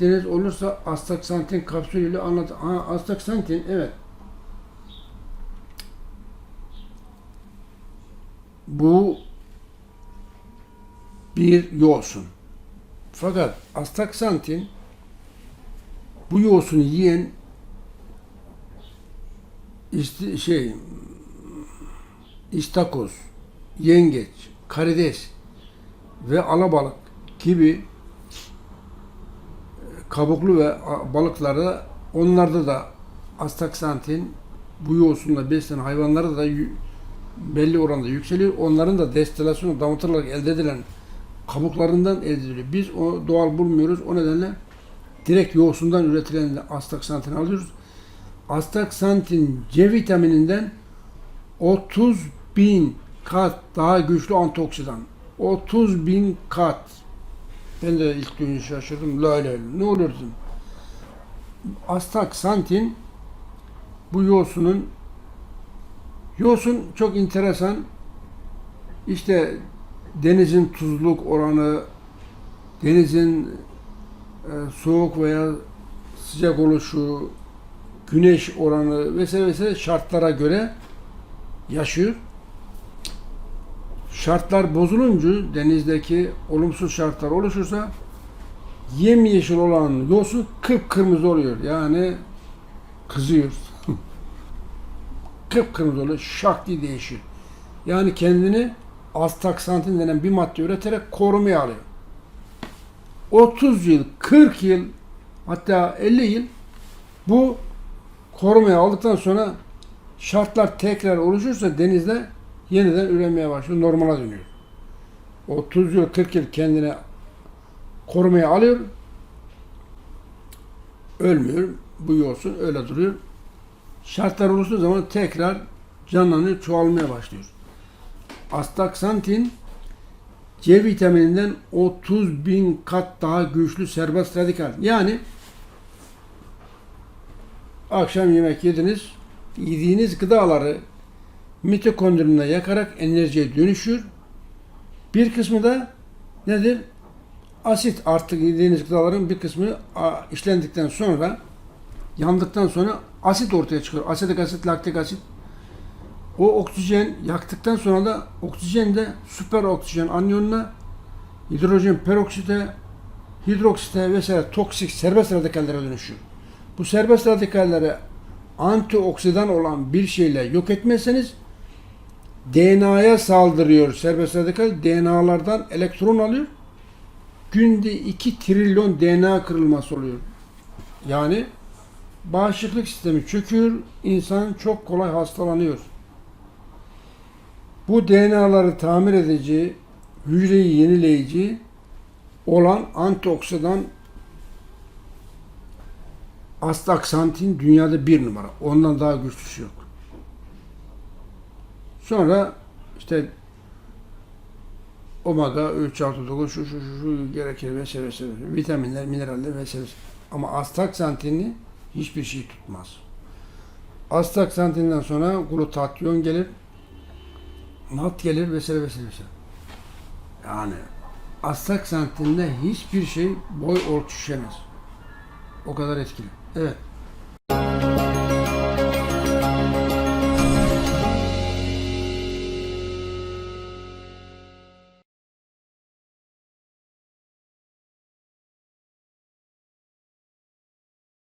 Deniz olursa astaksantin kapsülüyle anlat. Ha, astaksantin evet. Bu bir yoğsun. Fakat astaksantin bu yoğusunu yiyen işte şey istakoz, yengeç, karides ve alabalık gibi kabuklu ve balıklarda onlarda da astaksantin bu yoğunluğunda beslenen hayvanlarda da belli oranda yükseliyor. Onların da destilasyonu damıtılarak elde edilen kabuklarından elde ediliyor. Biz o doğal bulmuyoruz. O nedenle direkt yoğundan üretilen astaksantin alıyoruz. Astaksantin C vitamininden 30 bin kat daha güçlü antioksidan. 30 bin kat. Ben de ilk duyunca şaşırdım. La la la. Ne olur dedim. Astaksantin bu yosunun yosun çok enteresan. İşte denizin tuzluk oranı, denizin e, soğuk veya sıcak oluşu, güneş oranı vesaire vesaire şartlara göre yaşıyor. Şartlar bozulunca denizdeki olumsuz şartlar oluşursa yemyeşil olan yosun kıpkırmızı oluyor. Yani kızıyor. kıpkırmızı oluyor. Şak diye değişiyor. Yani kendini astaksantin denen bir madde üreterek korumaya alıyor. 30 yıl, 40 yıl hatta 50 yıl bu korumaya aldıktan sonra şartlar tekrar oluşursa denizde yeniden üremeye başlıyor. Normala dönüyor. 30 yıl 40 yıl kendine korumaya alıyor. Ölmüyor. Bu yosun öyle duruyor. Şartlar oluştuğu zaman tekrar canlanıyor, çoğalmaya başlıyor. Astaksantin C vitamininden 30 bin kat daha güçlü serbest radikal. Yani akşam yemek yediniz, yediğiniz gıdaları mitokondrinde yakarak enerjiye dönüşür. Bir kısmı da nedir? Asit artık yediğiniz gıdaların bir kısmı işlendikten sonra yandıktan sonra asit ortaya çıkıyor. Asetik asit, laktik asit. O oksijen yaktıktan sonra da oksijen de süper oksijen anyonuna hidrojen peroksite, hidroksite vesaire toksik serbest radikallere dönüşüyor. Bu serbest radikallere antioksidan olan bir şeyle yok etmezseniz DNA'ya saldırıyor serbest radikal. DNA'lardan elektron alıyor. Günde 2 trilyon DNA kırılması oluyor. Yani bağışıklık sistemi çöküyor. insan çok kolay hastalanıyor. Bu DNA'ları tamir edici, hücreyi yenileyici olan antioksidan astaksantin dünyada bir numara. Ondan daha güçlüsü yok. Sonra işte omega 3 6 9 şu şu şu, şu gerekir vesaire vesaire. Vitaminler, mineraller vesaire. Ama astaksantinini hiçbir şey tutmaz. Astaksantinden sonra glutatyon gelir. Nat gelir vesaire vesaire vesaire. Yani astaksantinle hiçbir şey boy ölçüşemez. O kadar etkili. Evet.